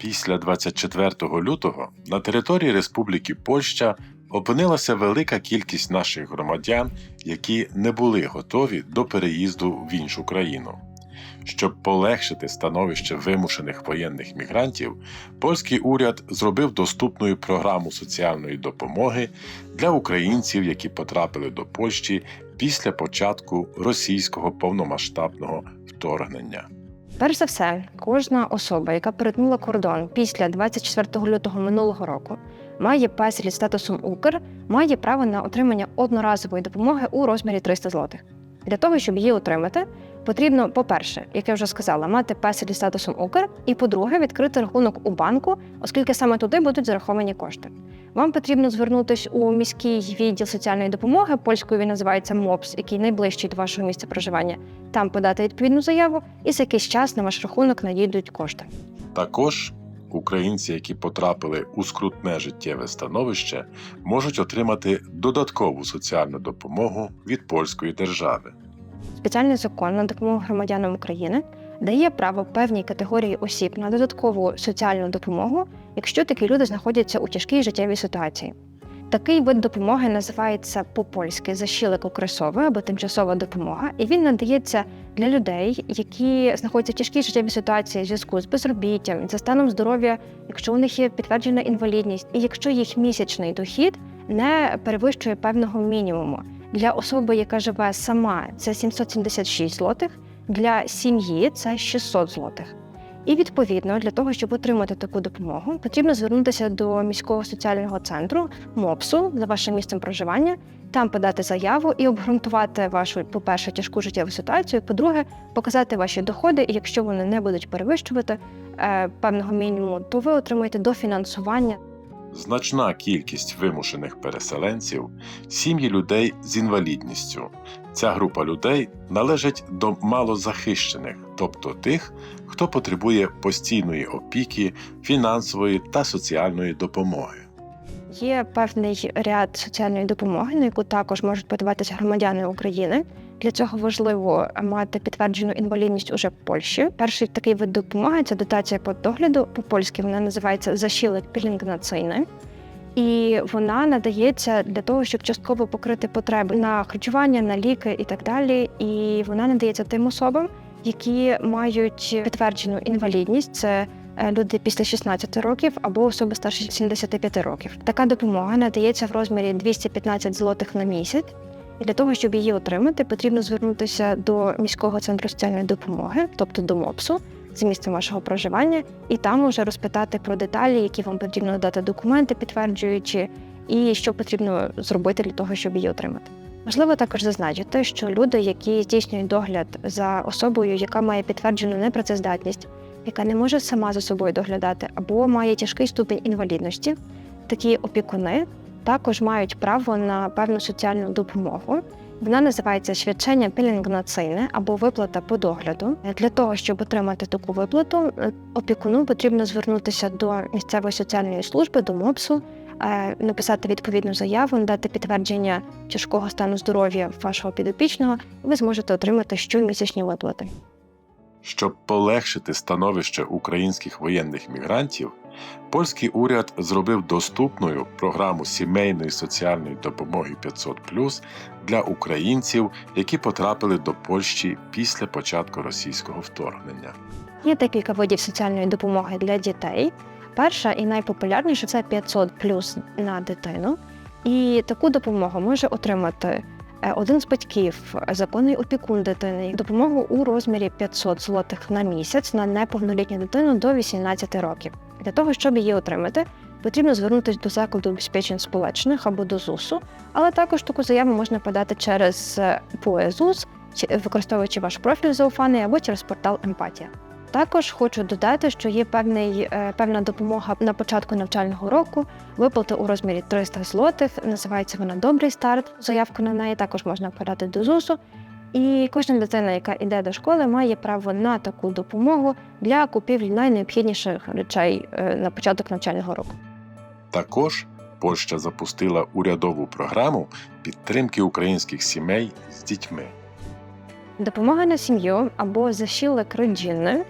Після 24 лютого на території Республіки Польща опинилася велика кількість наших громадян, які не були готові до переїзду в іншу країну. Щоб полегшити становище вимушених воєнних мігрантів, польський уряд зробив доступною програму соціальної допомоги для українців, які потрапили до Польщі після початку російського повномасштабного вторгнення. Перш за все, кожна особа, яка перетнула кордон після 24 лютого минулого року, має паспорт статусом Укр, має право на отримання одноразової допомоги у розмірі 300 злотих. Для того, щоб її отримати, потрібно, по-перше, як я вже сказала, мати паспорт зі статусом Укр, і по-друге, відкрити рахунок у банку, оскільки саме туди будуть зараховані кошти. Вам потрібно звернутися у міський відділ соціальної допомоги, польською він називається МОПС, який найближчий до вашого місця проживання, там подати відповідну заяву, і за якийсь час на ваш рахунок надійдуть кошти. Також українці, які потрапили у скрутне життєве становище, можуть отримати додаткову соціальну допомогу від польської держави. Спеціальний закон на допомогу громадянам України дає право певній категорії осіб на додаткову соціальну допомогу, якщо такі люди знаходяться у тяжкій життєвій ситуації. Такий вид допомоги називається по-польськи защілик окресовий або тимчасова допомога, і він надається для людей, які знаходяться в тяжкій життєвій ситуації в зв'язку з безробіттям, за станом здоров'я, якщо у них є підтверджена інвалідність, і якщо їх місячний дохід не перевищує певного мінімуму. Для особи, яка живе сама, це 776 злотих, для сім'ї це 600 злотих. І відповідно для того, щоб отримати таку допомогу, потрібно звернутися до міського соціального центру МОПСу за вашим місцем проживання, там подати заяву і обґрунтувати вашу, по-перше, тяжку життєву ситуацію. По-друге, показати ваші доходи, і якщо вони не будуть перевищувати е, певного мінімуму, то ви отримаєте дофінансування Значна кількість вимушених переселенців сім'ї людей з інвалідністю. Ця група людей належить до малозахищених, тобто тих, хто потребує постійної опіки, фінансової та соціальної допомоги. Є певний ряд соціальної допомоги, на яку також можуть подаватися громадяни України. Для цього важливо мати підтверджену інвалідність уже в Польщі. Перший такий вид допомоги це дотація по догляду. По польськи вона називається защілик пілінгнаційне. І вона надається для того, щоб частково покрити потреби на харчування, на ліки і так далі. І вона надається тим особам, які мають підтверджену інвалідність. Це е, люди після 16 років або особи старше 75 років. Така допомога надається в розмірі 215 злотих на місяць. І для того, щоб її отримати, потрібно звернутися до міського центру соціальної допомоги, тобто до МОПСу, з місцем вашого проживання, і там вже розпитати про деталі, які вам потрібно надати документи, підтверджуючи, і що потрібно зробити для того, щоб її отримати. Важливо також зазначити, що люди, які здійснюють догляд за особою, яка має підтверджену непрацездатність, яка не може сама за собою доглядати, або має тяжкий ступінь інвалідності, такі опікуни також мають право на певну соціальну допомогу. Вона називається свідчення пілінгнаційне або виплата по догляду. Для того, щоб отримати таку виплату, е, опікуну потрібно звернутися до місцевої соціальної служби, до МОПСу, е, написати відповідну заяву, надати підтвердження тяжкого стану здоров'я вашого підопічного, і ви зможете отримати щомісячні виплати. Щоб полегшити становище українських воєнних мігрантів, польський уряд зробив доступною програму сімейної соціальної допомоги 500 для українців, які потрапили до Польщі після початку російського вторгнення. Є декілька видів соціальної допомоги для дітей. Перша і найпопулярніша це 500 плюс на дитину. І таку допомогу може отримати один з батьків, законний опікун дитини, допомогу у розмірі 500 злотих на місяць на неповнолітню дитину до 18 років. Для того, щоб її отримати, потрібно звернутися до закладу обезпечень сполечних або до ЗУСу, але також таку заяву можна подати через е, ПОЕЗУС, чи- використовуючи ваш профіль зауфаний або через портал Емпатія. Також хочу додати, що є певний, е, певна допомога на початку навчального року, виплати у розмірі 300 злотих. Називається вона Добрий старт. Заявку на неї також можна подати до ЗУСу. І кожна дитина, яка йде до школи, має право на таку допомогу для купівлі найнеобхідніших речей е, на початок навчального року. Також Польща запустила урядову програму підтримки українських сімей з дітьми. Допомога на сім'ю або защілик родинний Е,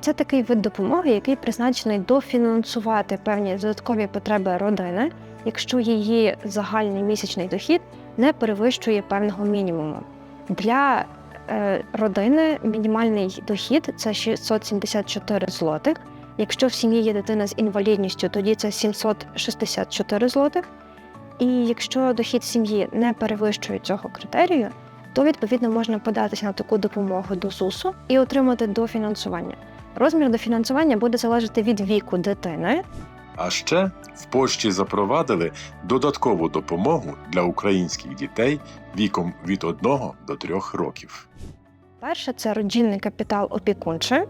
Це такий вид допомоги, який призначений дофінансувати певні додаткові потреби родини, якщо її загальний місячний дохід не перевищує певного мінімуму. Для е, родини мінімальний дохід це 674 злотих. Якщо в сім'ї є дитина з інвалідністю, тоді це 764 злотих. І якщо дохід сім'ї не перевищує цього критерію, то відповідно можна податися на таку допомогу до СУСу і отримати дофінансування. Розмір дофінансування буде залежати від віку дитини. А ще в Польщі запровадили додаткову допомогу для українських дітей віком від 1 до 3 років. Перше це родинний капітал опікунче.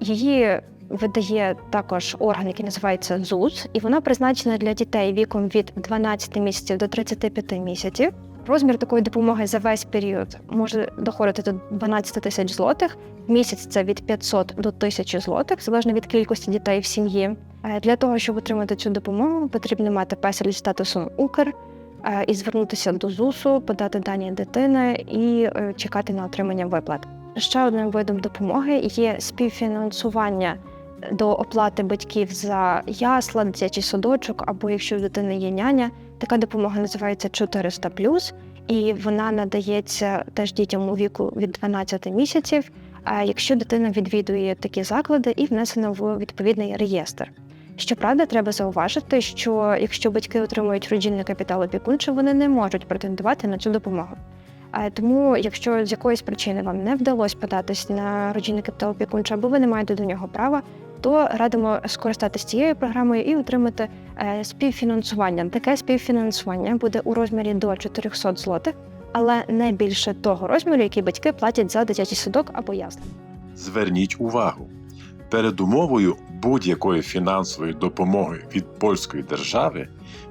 Її видає також орган, який називається ЗУЗ, і вона призначена для дітей віком від 12 місяців до 35 місяців. Розмір такої допомоги за весь період може доходити до 12 тисяч злотих. Місяць це від 500 до 1000 злотих, залежно від кількості дітей в сім'ї. Е, Для того, щоб отримати цю допомогу, потрібно мати песель з статусом Укр е, і звернутися до ЗУСу, подати дані дитини і е, чекати на отримання виплат. Ще одним видом допомоги є співфінансування до оплати батьків за ясла, дитячий садочок, або якщо в дитини є няня. Така допомога називається 400 і вона надається теж дітям у віку від 12 місяців, а якщо дитина відвідує такі заклади і внесена в відповідний реєстр. Щоправда, треба зауважити, що якщо батьки отримують родинний капітал опікунче, вони не можуть претендувати на цю допомогу. Тому, якщо з якоїсь причини вам не вдалося податись на родинний капітал опікунче, або ви не маєте до нього права, то радимо скористатися цією програмою і отримати е, співфінансування. Таке співфінансування буде у розмірі до 400 злотих, але не більше того розміру, який батьки платять за дитячий садок або ясла. Зверніть увагу, передумовою будь-якої фінансової допомоги від польської держави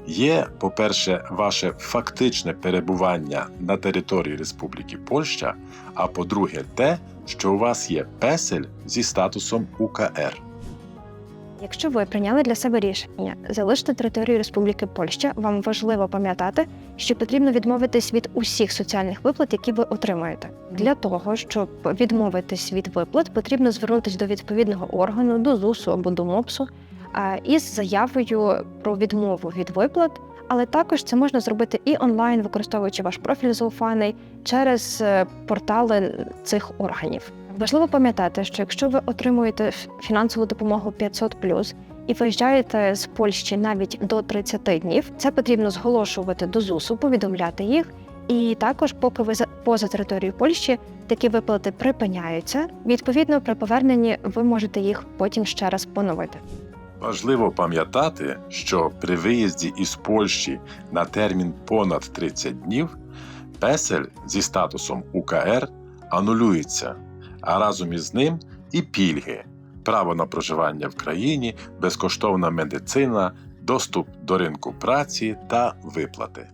є, по-перше, ваше фактичне перебування на території Республіки Польща, а по-друге, те, що у вас є песель зі статусом УКР. Якщо ви прийняли для себе рішення залишити територію Республіки Польща, вам важливо пам'ятати, що потрібно відмовитись від усіх соціальних виплат, які ви отримуєте. Для того щоб відмовитись від виплат, потрібно звернутися до відповідного органу, до ЗУСу або до МОПСу із заявою про відмову від виплат. Але також це можна зробити і онлайн, використовуючи ваш профіль зауфаний через е, портали цих органів. Важливо пам'ятати, що якщо ви отримуєте фінансову допомогу 500 і виїжджаєте з Польщі навіть до 30 днів, це потрібно зголошувати до ЗУСу, повідомляти їх. І також, поки ви за- поза територією Польщі, такі виплати припиняються. Відповідно, при поверненні ви можете їх потім ще раз поновити. Важливо пам'ятати, що при виїзді із Польщі на термін понад 30 днів песель зі статусом УКР анулюється, а разом із ним і пільги, право на проживання в країні, безкоштовна медицина, доступ до ринку праці та виплати.